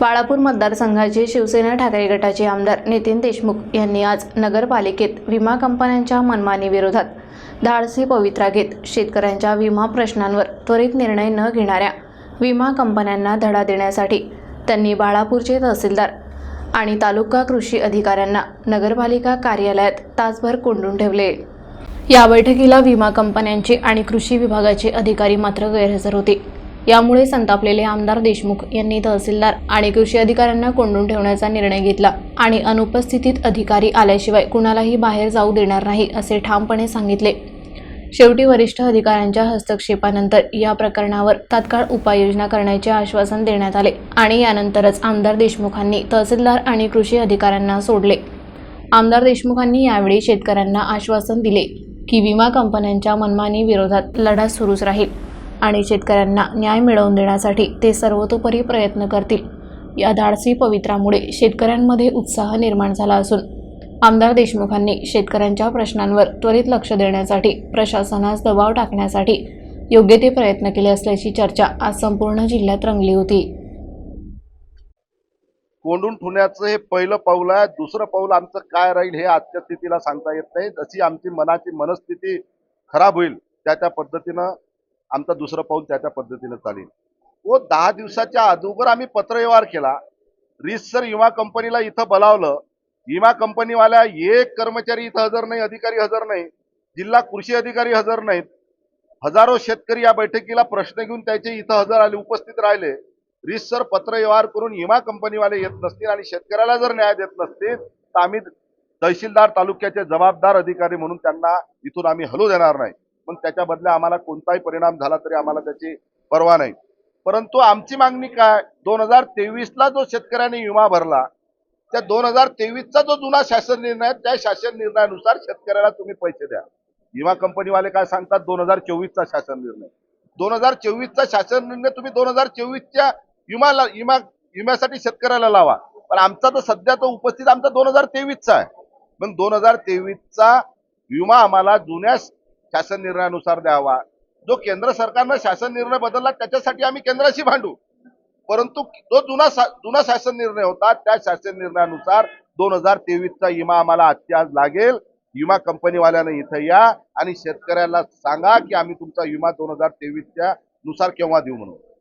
बाळापूर मतदारसंघाचे शिवसेना ठाकरे गटाचे आमदार नितीन देशमुख यांनी आज नगरपालिकेत विमा कंपन्यांच्या मनमानी विरोधात धाडसी पवित्रा घेत शेतकऱ्यांच्या विमा प्रश्नांवर त्वरित निर्णय न घेणाऱ्या विमा कंपन्यांना धडा देण्यासाठी त्यांनी बाळापूरचे तहसीलदार आणि तालुका कृषी अधिकाऱ्यांना नगरपालिका कार्यालयात तासभर कोंडून ठेवले. या बैठकीला विमा कंपन्यांचे आणि कृषी विभागाचे अधिकारी मात्र गैरहजर होते. यामुळे संतापलेले आमदार देशमुख यांनी तहसीलदार आणि कृषी अधिकाऱ्यांना कोंडून ठेवण्याचा निर्णय घेतला. आणि अनुपस्थितीत अधिकारी आल्याशिवाय कुणालाही बाहेर जाऊ देणार नाही असे ठामपणे सांगितले. शेवटी वरिष्ठ अधिकाऱ्यांच्या हस्तक्षेपानंतर या प्रकरणावर तात्काळ उपाययोजना करण्याचे आश्वासन देण्यात आले आणि यानंतरच आमदार देशमुखांनी तहसीलदार आणि कृषी अधिकाऱ्यांना सोडले. आमदार देशमुखांनी यावेळी शेतकऱ्यांना आश्वासन दिले की विमा कंपन्यांच्या मनमानी विरोधात लढा सुरूच राहील. आणि शेतकऱ्यांना न्याय मिळवून देण्यासाठी ते सर्वतोपरी प्रयत्न करतील. या धाडसी पवित्रामुळे शेतकऱ्यांमध्ये उत्साह निर्माण झाला असून आमदार देशमुखांनी शेतकऱ्यांच्या प्रश्नांवर त्वरित लक्ष देण्यासाठी प्रशासनास दबाव टाकण्यासाठी योग्य ते प्रयत्न केले असल्याची चर्चा आज संपूर्ण जिल्ह्यात रंगली होती. कोंडून ठेवण्याचं हे पहिलं पाऊल आहे. दुसरं पाऊल आमचं काय राहील हे आजच्या स्थितीला सांगता येत नाही. जशी आमची मनाची मनस्थिती खराब होईल त्या त्या पद्धतीनं आमचा दुसरं पाऊल त्या त्या पद्धतीनं चालेल. व दहा दिवसाच्या अगोदर आम्ही पत्रव्यवहार केला. रिसर विमा कंपनीला इथं बोलावलं. विमा कंपनीवाल्या एक कर्मचारी इथं हजर नाही अधिकारी हजर नाही जिल्हा कृषी अधिकारी हजर नाहीत. हजारो शेतकरी या बैठकीला प्रश्न घेऊन त्याचे इथं हजर आले उपस्थित राहिले. रिसर पत्रव्यवहार करून विमा कंपनीवाले येत नसतील आणि शेतकऱ्याला जर न्याय देत नसतील तर आम्ही तहसीलदार तालुक्याचे जबाबदार अधिकारी म्हणून त्यांना इथून आम्ही हलू देणार नाही. मग त्याच्या बदल्या आम्हाला कोणताही परिणाम झाला तरी आम्हाला त्याची पर्वा नाही. परंतु आमची मागणी काय? दोन हजार तेवीसला जो शेतकऱ्यांनी विमा भरला त्या दोन हजार तेवीसचा जो जुना शासन निर्णय त्या शासन निर्णयानुसार शेतकऱ्याला तुम्ही पैसे द्या. विमा कंपनीवाले काय सांगतात? दोन हजार चोवीसचा शासन निर्णय. दोन हजार चोवीसचा शासन निर्णय तुम्ही दोन हजार चोवीसच्या विमा विमा विम्यासाठी शेतकऱ्याला लावा. पण आमचा तर सध्या तो उपस्थित आमचा दोन हजार तेवीसचा आहे. मग दोन हजार तेवीसचा विमा आम्हाला जुन्या शासन निर्णयानुसार द्यावा. जो केंद्र सरकारनं शासन निर्णय बदलला त्याच्यासाठी आम्ही केंद्राशी भांडू. परंतु जो जुना सा, जुना शासन निर्णय होता त्या शासन निर्णयानुसार दोन हजार तेवीसचा विमा आम्हाला आजच्या आज लागेल. विमा कंपनीवाल्यानं इथं या आणि शेतकऱ्याला सांगा की आम्ही तुमचा विमा दोन हजार तेवीसच्या नुसार केव्हा देऊ म्हणून.